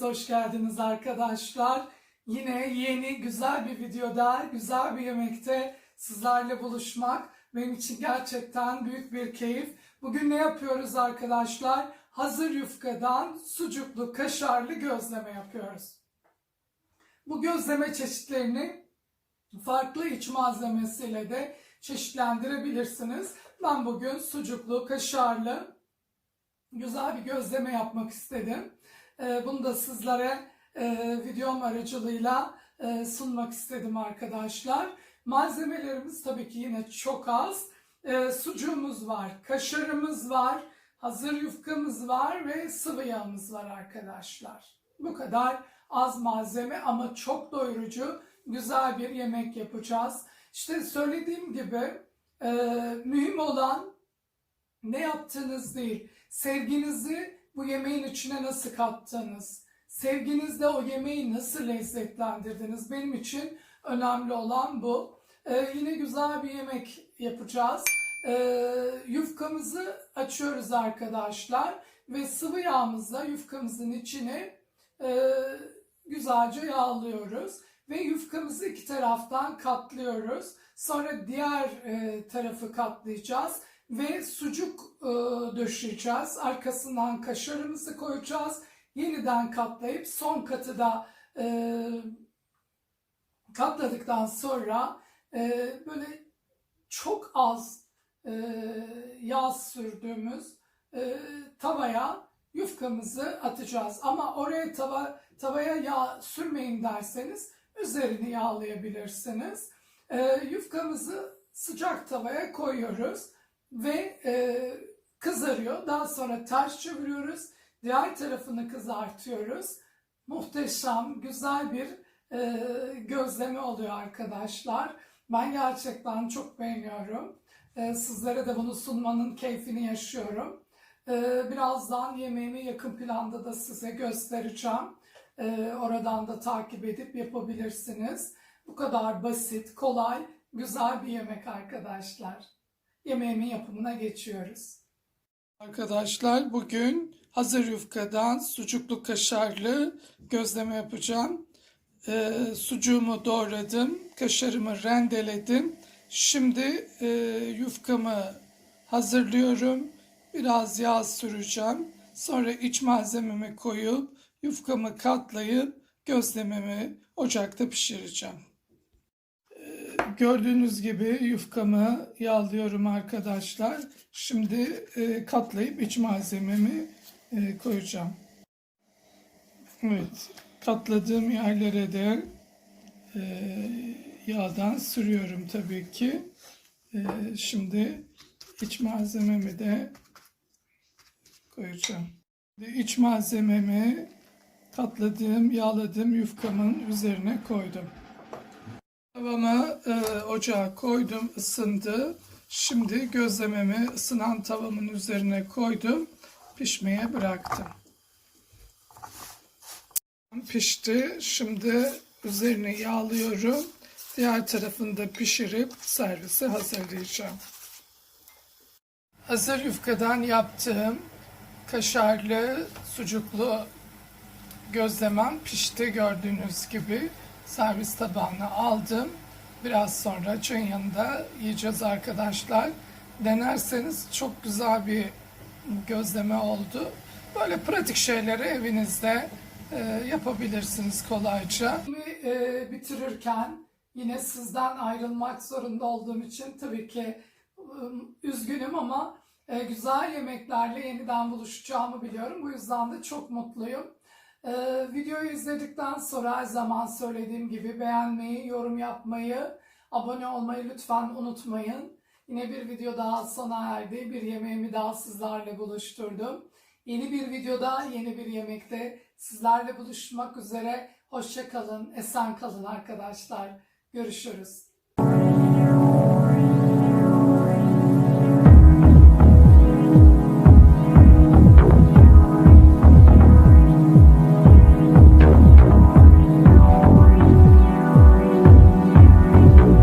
Hepiniz hoş geldiniz arkadaşlar. Yine yeni güzel bir videoda, güzel bir yemekte sizlerle buluşmak benim için gerçekten büyük bir keyif. Bugün ne yapıyoruz arkadaşlar? Hazır yufkadan sucuklu, kaşarlı gözleme yapıyoruz. Bu gözleme çeşitlerini farklı iç malzemesiyle de çeşitlendirebilirsiniz. Ben bugün sucuklu, kaşarlı güzel bir gözleme yapmak istedim. Ee, Bunu da sizlere e, videom aracılığıyla e, sunmak istedim arkadaşlar. Malzemelerimiz tabii ki yine çok az. E, Sucuğumuz var, kaşarımız var, hazır yufkamız var ve sıvı yağımız var arkadaşlar. Bu kadar az malzeme ama çok doyurucu, güzel bir yemek yapacağız. İşte söylediğim gibi e, mühim olan ne yaptığınız değil, sevginizi bu yemeğin içine nasıl kattınız, sevginizle o yemeği nasıl lezzetlendirdiniz benim için önemli olan bu. Ee, yine güzel bir yemek yapacağız. Ee, yufkamızı açıyoruz arkadaşlar ve sıvı yağımızla yufkamızın içine e, güzelce yağlıyoruz ve yufkamızı iki taraftan katlıyoruz. Sonra diğer e, tarafı katlayacağız ve sucuk e, döşeyeceğiz. Arkasından kaşarımızı koyacağız. Yeniden katlayıp son katı da e, katladıktan sonra e, böyle çok az e, yağ sürdüğümüz e, tavaya yufkamızı atacağız. Ama oraya tava tavaya yağ sürmeyin derseniz üzerini yağlayabilirsiniz. E, yufkamızı sıcak tavaya koyuyoruz ve e, kızarıyor. Daha sonra ters çeviriyoruz. Diğer tarafını kızartıyoruz. Muhteşem, güzel bir e, gözleme oluyor arkadaşlar. Ben gerçekten çok beğeniyorum. E, sizlere de bunu sunmanın keyfini yaşıyorum. E, birazdan yemeğimi yakın planda da size göstereceğim. E, oradan da takip edip yapabilirsiniz. Bu kadar basit, kolay, güzel bir yemek arkadaşlar yemeğimin yapımına geçiyoruz. Arkadaşlar bugün hazır yufkadan sucuklu kaşarlı gözleme yapacağım. Ee, sucuğumu doğradım, kaşarımı rendeledim. Şimdi e, yufkamı hazırlıyorum. Biraz yağ süreceğim. Sonra iç malzememi koyup yufkamı katlayıp gözlememi ocakta pişireceğim. Gördüğünüz gibi yufkamı yağlıyorum arkadaşlar. Şimdi e, katlayıp iç malzememi e, koyacağım. Evet, katladığım yerlere de e, yağdan sürüyorum tabii ki. E, şimdi iç malzememi de koyacağım. İç malzememi katladığım, yağladığım yufkamın üzerine koydum. Tavamı e, ocağa koydum, ısındı. Şimdi gözlememi ısınan tavamın üzerine koydum. Pişmeye bıraktım. Pişti. Şimdi üzerini yağlıyorum. Diğer tarafını da pişirip servise hazırlayacağım. Hazır yufkadan yaptığım kaşarlı, sucuklu gözlemem pişti gördüğünüz gibi servis tabağına aldım. Biraz sonra çayın yanında yiyeceğiz arkadaşlar. Denerseniz çok güzel bir gözleme oldu. Böyle pratik şeyleri evinizde e, yapabilirsiniz kolayca. E, bitirirken yine sizden ayrılmak zorunda olduğum için tabii ki üzgünüm ama e, güzel yemeklerle yeniden buluşacağımı biliyorum. Bu yüzden de çok mutluyum. Ee, videoyu izledikten sonra her zaman söylediğim gibi beğenmeyi, yorum yapmayı, abone olmayı lütfen unutmayın. Yine bir video daha sona erdi. Bir yemeğimi daha sizlerle buluşturdum. Yeni bir videoda, yeni bir yemekte sizlerle buluşmak üzere. Hoşça kalın, esen kalın arkadaşlar. Görüşürüz.